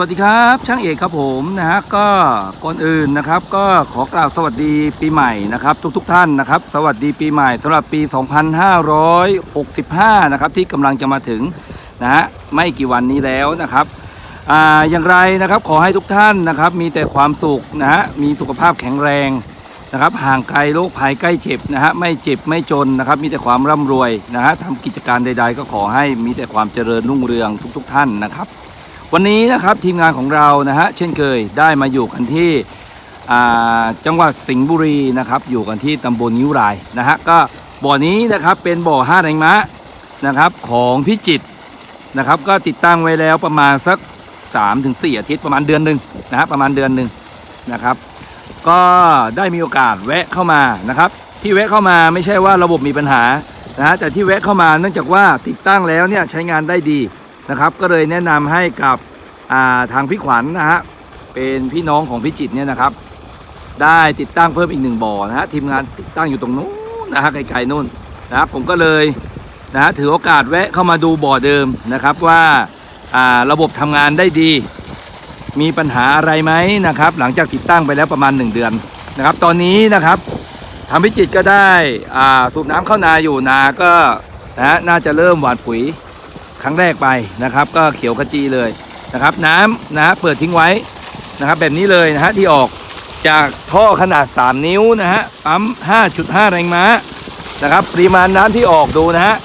วัสดีครับช่างเอกครับผมนะฮะก็ก่อนอื่นนะครับ ก็ขอกล่าวสวัสดีปีใหม่นะครับ ทุกๆทท่านนะครับ สวัสดีปีใหม่สำหรับปี 2565 นะครับที่กำลังจะมาถึงนะฮะไม่กี่วันนี้แล้วนะครับอ่าอย่างไรนะครับขอให้ทุกท่านนะครับ มีแต่ความสุขนะฮะมีสุขภาพแข็งแรงนะครับ ห่างไกลโรคภัยใกล้เจ็บนะฮะไม่เจ็บไม่จนนะครับ มีแต่ความร่ำรวยนะฮะทำกิจการใด ๆ ก็ขอให้มีแต่ความเจริญรุ่งเรืองทุก ๆ ท่านนะครับ วันนี้นะครับทีมงานของเรานะฮะเช่นเคยได้มาอยู่กันที่จังหวัดสิงห์บุรีนะครับ อยู่กันที่ตำบลนิ้วรายนะฮะก็บ่อนี้นะครับเป็นบ่อห้าแรงม้านะครับของพิจิตรนะครับก็ติดตั้งไว้แล้วประมาณสัก 3-4ถึงอาทิตย์ประมาณเดือนหนึ่งนะฮะประมาณเดือนหนึ่งนะครับ ก็ได้มีโอกาสแวะเข้ามานะครับ ที่แวะเข้ามาไม่ใช่ว่าระบบมีปัญหานะฮะแต่ที่แวะเข้ามาเนื่องจากว่าติดตั้งแล้วเนี่ยใช้งานได้ดี นะครับ ก็เลยแนะนำให้กับาทางพี่ขวัญนะฮะเป็นพี่น้องของพี่จิตเนี่ยนะครับ ได้ติดตั้งเพิ่มอีกหนึ่งบ่อนะฮะทีมงานติดตั้งอยู่ตรงนู้นนะฮะไกลๆนู่นนะครับผมก็เลยนะฮะถือโอกาสแวะเข้ามาดูบ่อเดิมนะครับว่าาระบบทำงานได้ดี มีปัญหาอะไรไหมนะครับ หลังจากติดตั้งไปแล้วประมาณ 1 เดือนนะครับ ตอนนี้นะครับทางพิจิตก็ได้สูบน้ำเข้านาอยู่นาก็นะน่าจะเริ่มหว่านปุ๋ย ครั้งแรกไปนะครับ ก็เขียวขจีเลยนะครับ น้ำนะฮะเปิดทิ้งไว้นะครับ แบบนี้เลยนะฮะที่ออกจากท่อขนาด 3 นิ้วนะฮะปั๊ม 5.5 แรงม้านะครับปริมาณน้ำที่ออกดูนะฮะ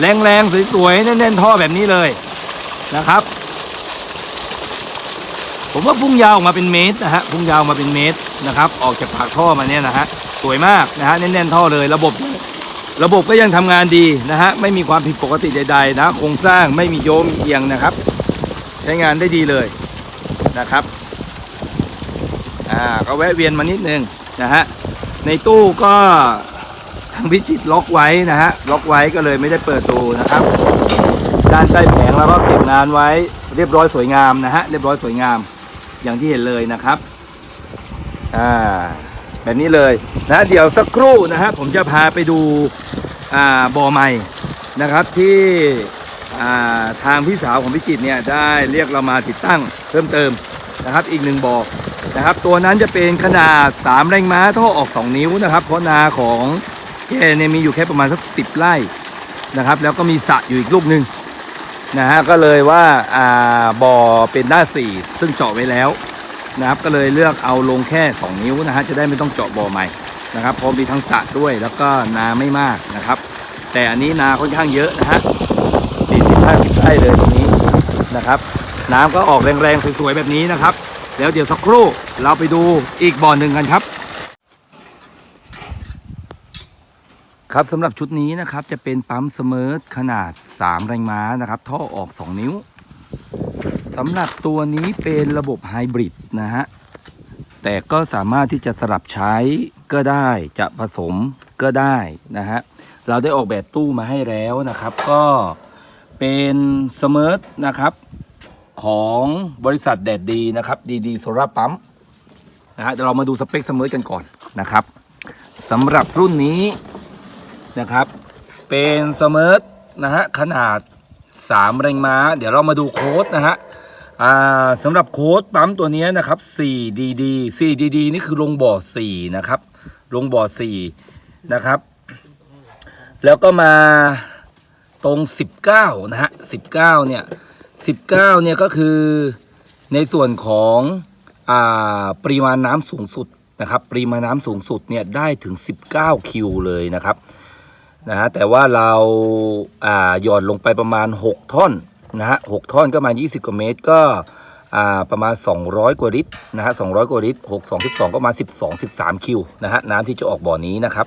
แรงๆสวยๆแน่นๆท่อแบบนี้เลยนะครับ ผมว่าพุ่งยาวออกมาเป็นเมตรนะฮะพุ่งยาวมาเป็นเมตรนะครับ ออกจากปากท่อมาเนี่ยนะฮะสวยมากนะฮะแน่นๆท่อเลยระบบ ระบบก็ยังทำงานดีนะฮะไม่มีความผิดปกติใดๆนะโครงสร้างไม่มีโยมเอียงนะครับ ใช้งานได้ดีเลยนะครับอ่าก็แวะเวียนมานิดนึงนะฮะในตู้ก็ทางพิจิตรล็อกไว้นะฮะล็อกไว้ก็เลยไม่ได้เปิดดูนะครับ ด้านใต้แผงแล้วก็เก็บงานไว้เรียบร้อยสวยงามนะฮะเรียบร้อยสวยงามอย่างที่เห็นเลยนะครับอ่าแบบนี้เลยนะเดี๋ยวสักครู่นะฮะผมจะพาไปดู บ่อใหม่นะครับที่ทางพี่สาวของพิจิตเนี่ยได้เรียกเรามาติดตั้งเพิ่มเติมนะครับอีกหนึ่งบ่อนะครับตัวนั้นจะเป็นขนาด 3 แรงม้าท่อออก 2 นิ้วนะครับ เพราะนาของแกเนี่ยมีอยู่แค่ประมาณสักสิบไร่นะครับ แล้วก็มีสระอยู่อีกลูกหนึ่งนะฮะก็เลยว่าาบ่อเป็นด้านสี่ซึ่งเจาะไว้แล้วนะครับก็เลยเลือกเอาลงแค่ 2 นิ้วนะฮะจะได้ไม่ต้องเจาะบ่อใหม่ นะครับเพอมีทั้งสระด้วยแล้วก็นาไม่มากนะครับ แต่อันนี้นาค่อนข้างเยอะนะฮะ40 50ไร่เลยตรงนี้นะครับ น้ำก็ออกแรงๆสวยๆแบบนี้นะครับ แล้วเดี๋ยวสักครู่เราไปดูอีกบ่อหนึ่งกันครับ ครับสำหรับชุดนี้นะครับจะเป็นปั๊มเสมอขนาด 3 แรงม้านะครับ ท่อออก 2 นิ้วสำหรับตัวนี้เป็นระบบไฮบริดนะฮะแต่ก็สามารถที่จะสลับใช้ ก็ได้จะผสมก็ได้นะฮะเราได้ออกแบบตู้มาให้แล้วนะครับ ก็เป็นสมอนะครับของบริษัทแดดดีนะครับดีดีโซลาปั๊มนะฮะเดี๋ยวเรามาดูสเปคสมอกันก่อนนะครับสำหรับรุ่นนี้นะครับเป็นสมิร์ทนะฮะขนาด 3 แรงม้า เดี๋ยวเรามาดูโค้ดนะฮะสำหรับโค้ดปั๊มตัวนี้นะครับ 4DD 4DD นี่คือลงบ่อ 4 นะครับ ลงบ่อ4นะครับ แล้วก็มาตรง19นะฮะ19เนี่ย19เนี่ยก็คือในส่วนของอ่าปริมาณน้ำสูงสุดนะครับ ปริมาณน้ำสูงสุดเนี่ยได้ถึง 19 คิวเลยนะครับนะฮะแต่ว่าเราอ่าหย่อนลงไปประมาณ 6 ท่อนนะฮะหกท่อนก็ประมาณ20 กว่าเมตรก็ ประมาณ 200 กว่าลิตรนะฮะ200 กว่าลิตร6 2 12 ก็มา 12 13 คิวนะฮะน้ำที่จะออกบ่อนี้นะครับ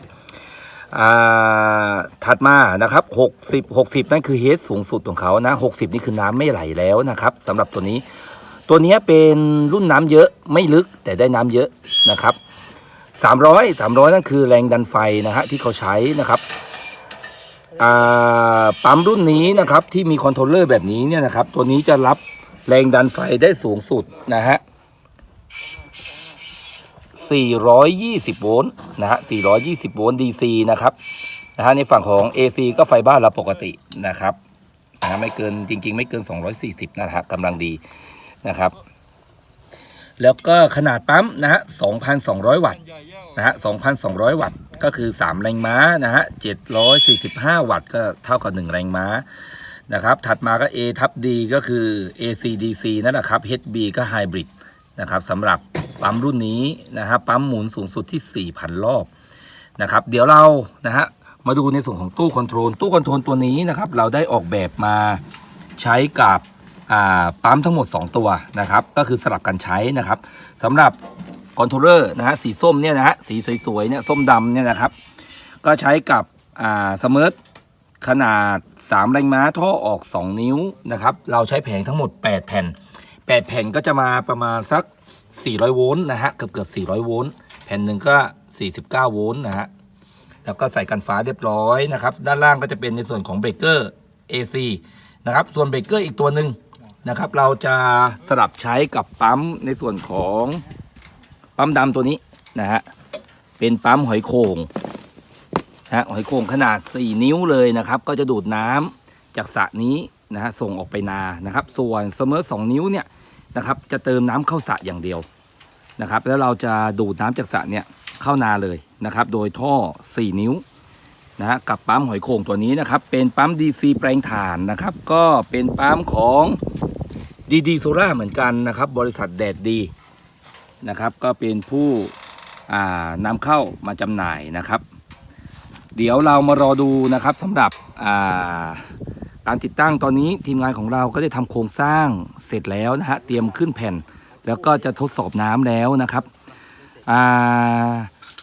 ถัดมานะครับ60 60 นั่นคือเฮดสูงสุดของเขานะ 60 นี่คือน้ำไม่ไหลแล้วนะครับสำหรับตัวนี้ ตัวนี้เป็นรุ่นน้ำเยอะไม่ลึกแต่ได้น้ำเยอะนะครับ 300 300 นั่นคือแรงดันไฟนะฮะที่เขาใช้นะครับปั๊มรุ่นนี้นะครับที่มีคอนโทรลเลอร์แบบนี้เนี่ยนะครับตัวนี้จะรับ แรงดันไฟได้สูงสุดนะฮะ 420 โวลต์นะฮะ 420 โวลต์ DC นะครับ นะฮะ ในฝั่งของ AC ก็ไฟบ้านเราปกตินะครับนะฮะไม่เกินจริง ๆ ไม่เกิน 240 นะฮะกำลังดีนะครับ แล้วก็ขนาดปั๊มนะฮะ 2,200 วัตต์นะฮะ 2,200 วัตต์ ก็คือ 3 แรงม้านะฮะ 745 วัตต์ ก็เท่ากับ 1 แรงม้า นะครับ ถัดมาก็ A ทับ D ก็คือ AC DC นั่นแหละครับ HB ก็ไฮบริดนะครับสำหรับปั๊มรุ่นนี้นะครับปั๊มหมุนสูงสุดที่ 4,000 รอบนะครับ เดี๋ยวเรานะฮะมาดูในส่วนของตู้คอนโทรลตู้คอนโทรลตัวนี้นะครับ เราได้ออกแบบมาใช้กับปั๊มทั้งหมด 2 ตัวนะครับ ก็คือสลับกันใช้นะครับสำหรับคอนโทรเลอร์นะฮะสีส้มเนี่ยนะฮะสีสวยๆเนี่ยส้มดำเนี่ยนะครับ ก็ใช้กับสมิร์ท ขนาด 3 แรงม้าท่อออก 2 นิ้วนะครับ เราใช้แผงทั้งหมด 8 แผ่น 8 แผ่นก็จะมาประมาณสัก 400 โวลต์นะฮะ เกือบเกือบ400 โวลต์ แผ่นหนึ่งก็ 49 โวลต์นะฮะ แล้วก็ใส่กันฟ้าเรียบร้อยนะครับ ด้านล่างก็จะเป็นในส่วนของเบรกเกอร์ AC นะครับ ส่วนเบรกเกอร์อีกตัวหนึ่งนะครับ เราจะสลับใช้กับปั๊มในส่วนของปั๊มดำตัวนี้นะฮะ เป็นปั๊มหอยโข่ง นะหอยโข่งขนาด 4 นิ้วเลยนะครับ ก็จะดูดน้ำจากสระนี้นะฮะส่งออกไปนานะครับ ส่วนเสมอ2นิ้วเนี่ยนะครับ จะเติมน้ำเข้าสระอย่างเดียวนะครับ แล้วเราจะดูดน้ำจากสระเนี่ยเข้านาเลยนะครับ โดยท่อ 4 นิ้วนะฮะกับปั๊มหอยโข่งตัวนี้นะครับ เป็นปั๊ม DC แปลงถ่านนะครับ ก็เป็นปั๊มของดีดีโซล่าเหมือนกันนะครับ บริษัทแดดดีนะครับ ก็เป็นผู้นำเข้ามาจำหน่ายนะครับ เดี๋ยวเรามารอดูนะครับสำหรับการติดตั้งตอนนี้ทีมงานของเราก็ได้ทำโครงสร้างเสร็จแล้วนะฮะเตรียมขึ้นแผ่น แล้วก็จะทดสอบน้ำแล้วนะครับอ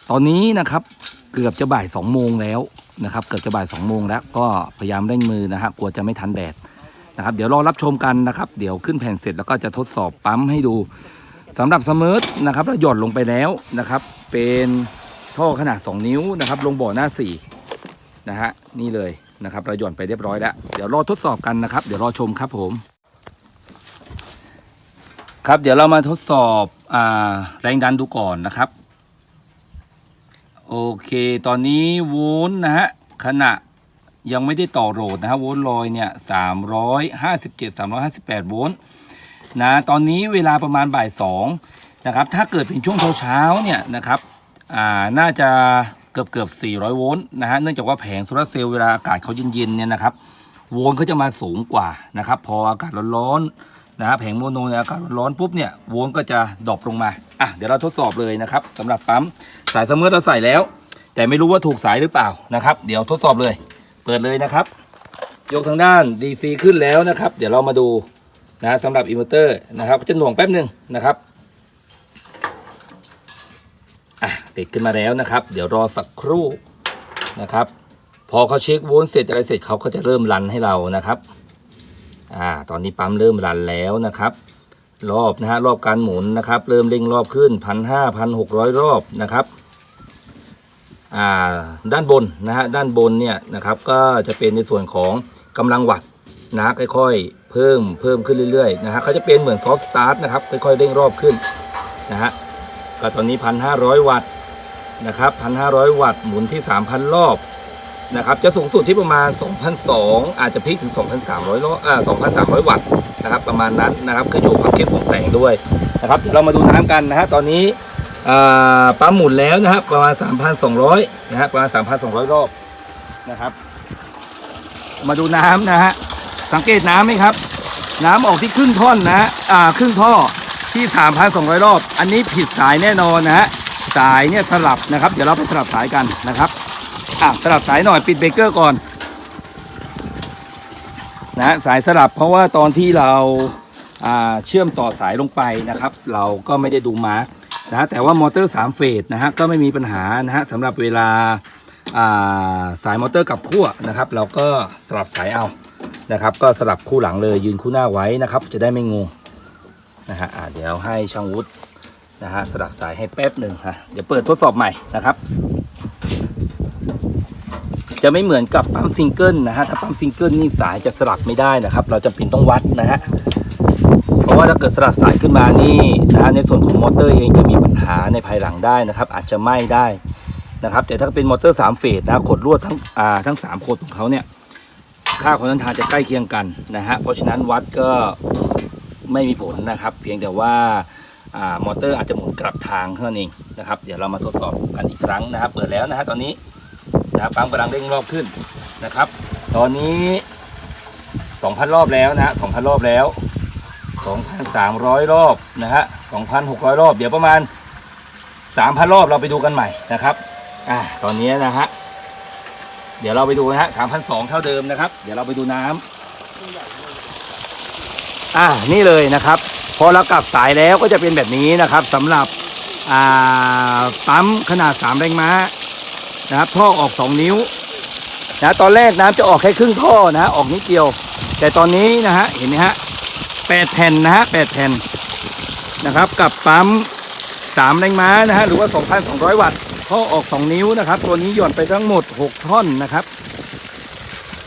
ตอนนี้นะครับเกือบจะบ่ายสองโมงแล้วนะครับ เกือบจะบ่ายสองโมงแล้วก็พยายามเร่งมือนะฮะกลัวจะไม่ทันแดดนะครับ เดี๋ยวรอรับชมกันนะครับ เดี๋ยวขึ้นแผ่นเสร็จแล้วก็จะทดสอบปั๊มให้ดูสำหรับสมิร์ทนะครับเราหย่อนลงไปแล้วนะครับ เป็น ท่อขนาด 2 นิ้วนะครับลงบ่อหน้า4นะฮะนี่เลยนะครับเราหย่อนไปเรียบร้อยแล้วเดี๋ยวรอทดสอบกันนะครับ เดี๋ยวรอชมครับผม ครับเดี๋ยวเรามาทดสอบอแรงดันดูก่อนนะครับโอเค ตอนนี้โวลต์นะฮะขณะยังไม่ได้ต่อโหลดนะฮะโวลต์ลอยเนี่ยสามร้อยห้าสิบเจ็ดสามร้อยห้าสิบแปดโวลต์นะตอนนี้เวลาประมาณบ่ายสองนะครับ ถ้าเกิดเป็นช่วงเช้าๆเนี่ยนะครับ อ่าน่าจะเกือบเกือบ400 โวลต์นะฮะเนื่องจากว่าแผงโซลาร์เซลล์เวลาอากาศเขาเย็นๆเนี่ยนะครับโวลต์เขาจะมาสูงกว่านะครับพออากาศร้อนๆนะฮะแผงโมโนในอากาศร้อนๆปุ๊บเนี่ยโวลต์ก็จะดรอปลงมาอะเดี๋ยวเราทดสอบเลยนะครับสำหรับปั๊มสายเสมอเราใส่แล้ว แต่ไม่รู้ว่าถูกสายหรือเปล่านะครับ เดี๋ยวทดสอบเลย เปิดเลยนะครับ ยกทางด้าน DC ขึ้นแล้วนะครับ เดี๋ยวเรามาดูนะสำหรับอินเวอร์เตอร์นะครับจะหน่วงแป๊บหนึ่งนะครับอะ ติดขึ้นมาแล้วนะครับ เดี๋ยวรอสักครู่นะครับ พอเขาเช็คโวลต์เสร็จอะไรเสร็จเขาก็จะเริ่มรันให้เรานะครับอ่าตอนนี้ปั๊มเริ่มรันแล้วนะครับ รอบนะฮะรอบการหมุนนะครับ เริ่มเร่งรอบขึ้นพันห้าพันหกร้อยรอบนะครับอ่าด้านบนนะฮะด้านบนเนี่ยนะครับก็จะเป็นในส่วนของกำลังวัตต์นะฮะค่อยๆ เพิ่มเพิ่มขึ้นเรื่อยๆนะฮะเขาจะเป็นเหมือนซอฟต์สตาร์ทนะครับค่อยๆเร่งรอบขึ้นนะฮะก็ตอนนี้1,500วัตต์ นะครับ 1,500 วัตต์หมุนที่ 3,000 รอบนะครับ จะสูงสุดที่ประมาณ 2,200 อาจจะพีคถึง 2,300รอบอ่า2,300 วัตต์นะครับ ประมาณนั้นนะครับคืออยู่ความเข้มของแสงด้วยนะครับ เรามาดูน้ำกันนะฮะตอนนี้ปั๊มหมุนแล้วนะครับ ประมาณ 3,200 นะฮะประมาณ 3,200 รอบนะครับ มาดูน้ำนะฮะสังเกตน้ำไหมครับ น้ำออกที่ครึ่งท่อนนะฮะครึ่งท่อที่ 3,200 รอบ อันนี้ผิดสายแน่นอนนะฮะ สายเนี่ยสลับนะครับ เดี๋ยวเราไปสลับสายกันนะครับอะสลับสายหน่อยปิดเบรกเกอร์ก่อนนะสายสลับเพราะว่าตอนที่เราอ่าเชื่อมต่อสายลงไปนะครับ เราก็ไม่ได้ดูมาร์กนะแต่ว่ามอเตอร์3เฟสนะฮะก็ไม่มีปัญหานะฮะสำหรับเวลาอ่าสายมอเตอร์กับขั้วนะครับ เราก็สลับสายเอานะครับ ก็สลับคู่หลังเลยยืนคู่หน้าไว้นะครับ จะได้ไม่งงนะฮะอ่าเดี๋ยวให้ช่างวุฒิ นะฮะสลับสายให้แป๊บหนึ่งฮะเดี๋ยวเปิดทดสอบใหม่นะครับ จะไม่เหมือนกับปั๊มซิงเกิลนะฮะถ้าปั๊มซิงเกิลนี่สายจะสลับไม่ได้นะครับ เราจำเป็นต้องวัดนะฮะเพราะว่าถ้าเกิดสลัดสายขึ้นมานี่นะฮะในส่วนของมอเตอร์เองจะมีปัญหาในภายหลังได้นะครับ อาจจะไหม้ได้นะครับ แต่ถ้าเป็นมอเตอร์3เฟสนะขดลวดทั้งอ่าทั้ง3ขดของเขาเนี่ยค่าของต้านทานจะใกล้เคียงกันนะฮะเพราะฉะนั้นวัดก็ไม่มีผลนะครับ เพียงแต่ว่า มอเตอร์อาจจะหมุนกลับทางเท่านั้นเองนะครับ เดี๋ยวเรามาทดสอบกันอีกครั้งนะครับ เปิดแล้วนะฮะตอนนี้นะครับปั๊มกำลังเร่งรอบขึ้นนะครับ ตอนนี้ 2,000 รอบแล้วนะฮะ2,000 รอบแล้ว 2,300 รอบนะฮะ2,600 รอบ เดี๋ยวประมาณ 3,000 รอบเราไปดูกันใหม่นะครับอ่าตอนนี้นะฮะเดี๋ยวเราไปดูนะฮะ3,200 เท่าเดิมนะครับ เดี๋ยวเราไปดูน้ำอ่านี่เลยนะครับ พอเรากลับสายแล้วก็จะเป็นแบบนี้นะครับสำหรับปั๊มขนาด 3 แรงม้านะครับท่อออก 2 นิ้วนะตอนแรกน้ำจะออกแค่ครึ่งท่อนะออกนิดเดียว แต่ตอนนี้นะฮะเห็นไหมฮะแปดแผ่นนะฮะแปดแผ่นนะครับ กับปั๊มสามแรงม้านะฮะหรือว่า 2,200 วัตต์ท่อออก 2 นิ้วนะครับ ตัวนี้หย่อนไปทั้งหมด 6 ท่อนนะครับ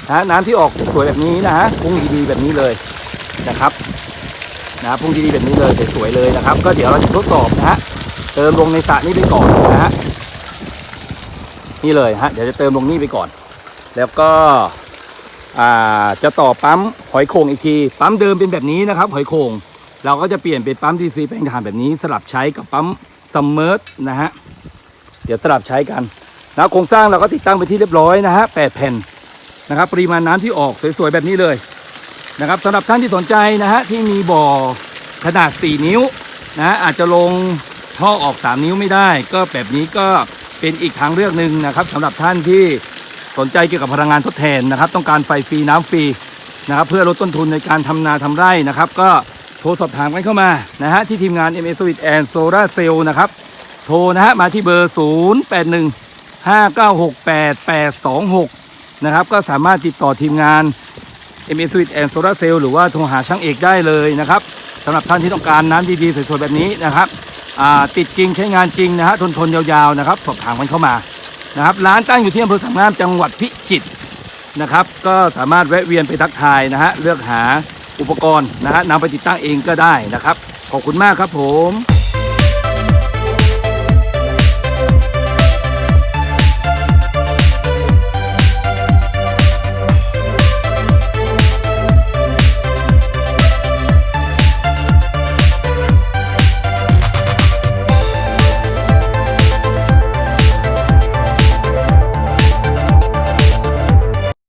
นะฮะน้ำที่ออกสวยแบบนี้นะฮะพุ่งดีๆแบบนี้เลยนะครับ นะพุ่งดีๆแบบนี้เลยสวยๆเลยนะครับ ก็เดี๋ยวเราจะทดสอบนะฮะเติมลงในสระนี้ไปก่อนนะฮะนี่เลยฮะเดี๋ยวจะเติมลงนี่ไปก่อน แล้วก็อ่าจะต่อปั๊มหอยโข่งอีกที ปั๊มเดิมเป็นแบบนี้นะครับ หอยโข่งเราก็จะเปลี่ยนเป็นปั๊มดีซีแปลงถ่านแบบนี้ สลับใช้กับปั๊มซัมเมอร์นะฮะเดี๋ยวสลับใช้กันแล้วโครงสร้างเราก็ติดตั้งไปที่เรียบร้อยนะฮะแปดแผ่นนะครับปริมาณน้ำที่ออกสวยๆแบบนี้เลย นะครับสำหรับท่านที่สนใจนะฮะที่มีบ่อขนาด 4 นิ้วนะฮะอาจจะลงท่อออก 3 นิ้วไม่ได้ ก็แบบนี้ก็เป็นอีกทางเลือกหนึ่งนะครับสำหรับท่านที่สนใจเกี่ยวกับพลังงานทดแทนนะครับ ต้องการไฟฟรีน้ำฟรีนะครับ เพื่อลดต้นทุนในการทำนาทำไร่นะครับ ก็โทรสอบถามกันเข้ามานะฮะที่ทีมงาน m s w i t and Solar Cell นะครับ โทรนะฮะมาที่เบอร์ 0 8 1 5 9 6 8 8 2 6 นะครับ ก็สามารถติดต่อทีมงาน m s w i t and Solar Cell หรือว่าโทรหาช่างเอกได้เลยนะครับสำหรับท่านที่ต้องการน้ำดีๆ สวยๆ แบบนี้นะครับติดจริงใช้งานจริงนะฮะทนทนๆยาวๆนะครับสอบถามกันเข้ามานะครับร้านตั้งอยู่ที่อำเภอสามงามจังหวัดพิจิตรนะครับ ก็สามารถแวะเวียนไปทักทายนะฮะเลือกหาอุปกรณ์นะฮะนำไปติดตั้งเองก็ได้นะครับ ขอบคุณมากครับผม